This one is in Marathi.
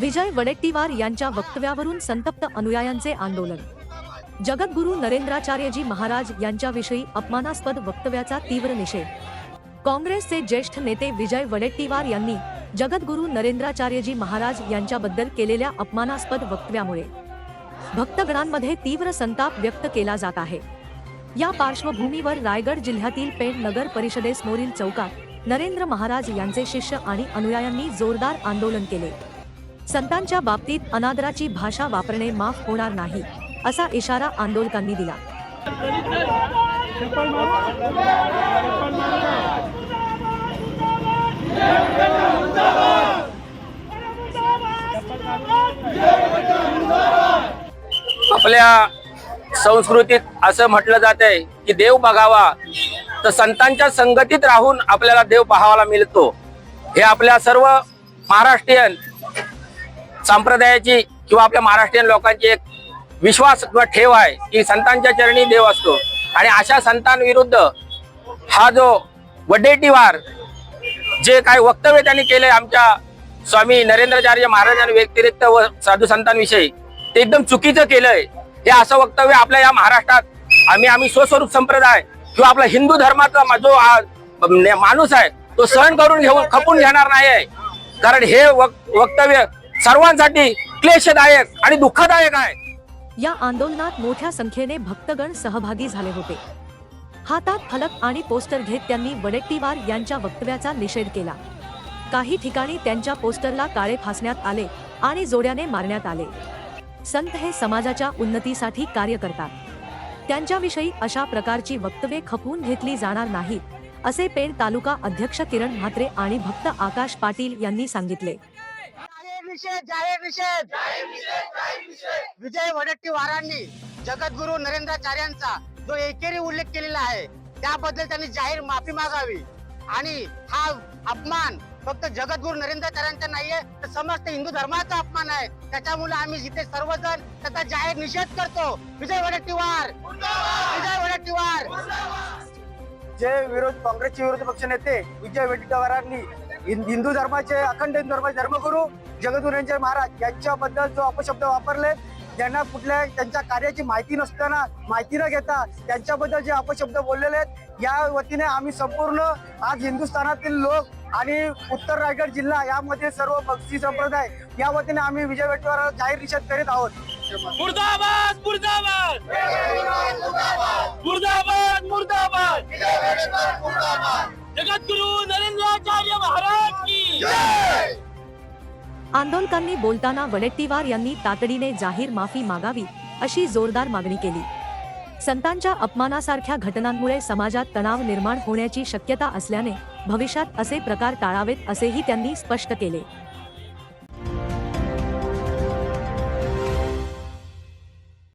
विजय वडेट्टीवार यांच्या वक्तव्यावरून संतप्त अनुयायांचे आंदोलन. जगद्गुरू नरेंद्राचार्यजी महाराज यांच्याविषयी अपमानास्पद वक्तव्याचा तीव्र निषेध. काँग्रेसचे ज्येष्ठ नेते विजय वडेट्टीवार यांनी जगद्गुरू नरेंद्राचार्यजी महाराज यांच्याबद्दल केलेल्या अपमानास्पद वक्तव्यामुळे भक्तगणांमध्ये तीव्र संताप व्यक्त केला जात आहे. या पार्श्वभूमीवर रायगड जिल्ह्यातील पेण नगर परिषदेसमोरील चौकात नरेंद्र महाराज यांचे शिष्य आणि अनुयायांनी जोरदार आंदोलन केले. संतांच्या बाबतीत अनादराची भाषा वापरणे माफ होणार नाही असा इशारा आंदोलकांनी दिला. आपल्या संस्कृतीत असं म्हटलं जात आहे की देव बघावा तर संतांच्या संगतीत राहून आपल्याला देव पाहावाला मिळतो. हे आपल्या सर्व महाराष्ट्रीयन संप्रदायाची किंवा आपल्या महाराष्ट्रीयन लोकांची एक विश्वास किंवा ठेव आहे की संतांच्या चरणी देव असतो. आणि अशा संतांविरुद्ध हा जो वडेटीवार जे काही वक्तव्य त्यांनी केले आमच्या स्वामी नरेंद्राचार्य महाराजांनी व्यतिरिक्त व साधू संतांविषयी ते एकदम चुकीचं केलंय. हे असं वक्तव्य आपल्या या महाराष्ट्रात आम्ही आम्ही स्वस्वरूप संप्रदाय किंवा आपला हिंदू धर्माचा जो माणूस आहे तो सहन करून घेऊन खपून घेणार नाही आहे कारण हे वक्तव्य सर्वांसाठी क्लेशदायक आणि दुःखदायक आहे. या आंदोलनात मोठ्या संख्येने भक्तगण सहभागी झाले होते. हातात फलक आणि पोस्टर घेत त्यांनी वडेट्टीवार यांच्या वक्तव्याचा निषेध केला. काही ठिकाणी त्यांच्या पोस्टरला काळे फासण्यात आले आणि जोड्याने मारण्यात आले. संत हे समाजाच्या उन्नतीसाठी कार्य करतात. त्यांच्याविषयी अशा प्रकारची वक्तव्ये खपवून घेतली जाणार नाहीत असे पेण तालुका अध्यक्ष किरण म्हात्रे आणि भक्त आकाश पाटील यांनी सांगितले. निषेध जाहीर निषेध विजय वडट्टीवारांनी जगद्गुरु नरेंद्राचार्यांचा जो एकेरी उल्लेख केलेला आहे त्याबद्दल त्यांनी जाहीर माफी मागावी. आणि हा अपमान फक्त जगद्गुरु नरेंद्राचार्यांचा नाहीये तर समस्त हिंदू धर्माचा अपमान आहे. त्याच्यामुळे आम्ही जिथे सर्वजण त्याचा जाहीर निषेध करतो. विजय वडट्टीवार विजय वडट्टीवार जे विरोध काँग्रेसचे विरोध पक्ष नेते विजय वडेट्टीवारांनी हिंदू धर्माचे अखंड हिंदू धर्माचे धर्मगुरू जगद्गुरूंचे महाराज यांच्याबद्दल जो अपशब्द वापरले ज्यांना कुठल्या त्यांच्या कार्याची माहिती नसताना माहिती न घेता त्यांच्याबद्दल जे अपशब्द बोललेले आहेत या वतीने आम्ही संपूर्ण आज हिंदुस्थानातील लोक आणि उत्तर रायगड जिल्हा यामध्ये सर्व बक्षी संप्रदाय या वतीने आम्ही विजय वडेट्टीवारांचा जाहीर निषेध करीत आहोत. मुर्दाबाद मुर्दाबाद! मुर्दाबाद! मुर्दाबाद! जगद्गुरु नरेंद्राचार्य महाराज की आंदोलकांनी बोलताना वडेट्टीवार यांनी तातडीने जाहीर माफी मागावी अशी जोरदार मागणी केली. संतांच्या अपमानासारख्या घटनांमुळे समाजात तणाव निर्माण होण्याची शक्यता असल्याने भविष्यात असे प्रकार टाळावेत असेही त्यांनी स्पष्ट केले.